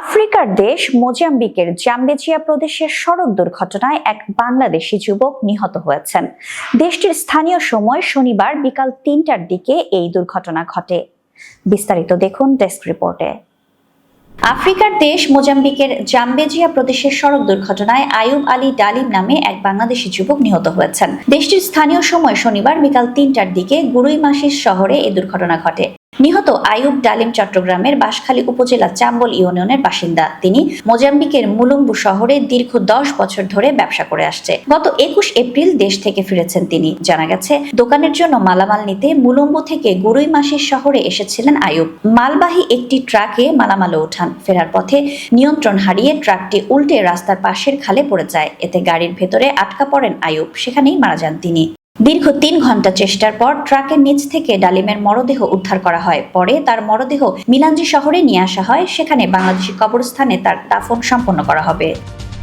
আফ্রিকার দেশ মোজাম্বিকের জাম্বেজিয়া প্রদেশের সড়ক দুর্ঘটনায় এক বাংলাদেশি যুবক নিহত হয়েছেন। দেশটির স্থানীয় সময় শনিবার বিকাল তিনটার দিকে এই দুর্ঘটনা ঘটে। বিস্তারিত দেখুন ডেস্ক রিপোর্টে। আফ্রিকার দেশ মোজাম্বিকের জাম্বেজিয়া প্রদেশের সড়ক দুর্ঘটনায় আয়ুব আলী ডালিম নামে এক বাংলাদেশি যুবক নিহত হয়েছেন। দেশটির স্থানীয় সময় শনিবার বিকাল তিনটার দিকে গুরুই গুরুইমাসিস শহরে এই দুর্ঘটনা ঘটে। নিহত আয়ুব ডালিম চট্টগ্রামের বাঁশখালী উপজেলা চাম্বল ইউনিয়নের বাসিন্দা। তিনি মোজাম্বিকের মুলুম্বু শহরে দীর্ঘ দশ বছর ধরে ব্যবসা করে আসছে। গত একুশ এপ্রিল দেশ থেকে ফিরেছেন তিনি। জানা গেছে, দোকানের জন্য মালামাল নিতে মুলুম্বু থেকে গুরুইমাসিস শহরে এসেছিলেন আয়ুব মালবাহী একটি ট্রাকে মালামালে ওঠান। ফেরার পথে নিয়ন্ত্রণ হারিয়ে ট্রাকটি উল্টে রাস্তার পাশের খালে পড়ে যায়। এতে গাড়ির ভেতরে আটকা পড়েন আয়ুব সেখানেই মারা যান তিনি। দীর্ঘ তিন ঘণ্টা চেষ্টার পর ট্রাকের নিচ থেকে ডালিমের মরদেহ উদ্ধার করা হয়। পরে তার মরদেহ মিলাঞ্জি শহরে নিয়ে আসা হয়। সেখানে বাংলাদেশি কবরস্থানে তার দাফন সম্পন্ন করা হবে।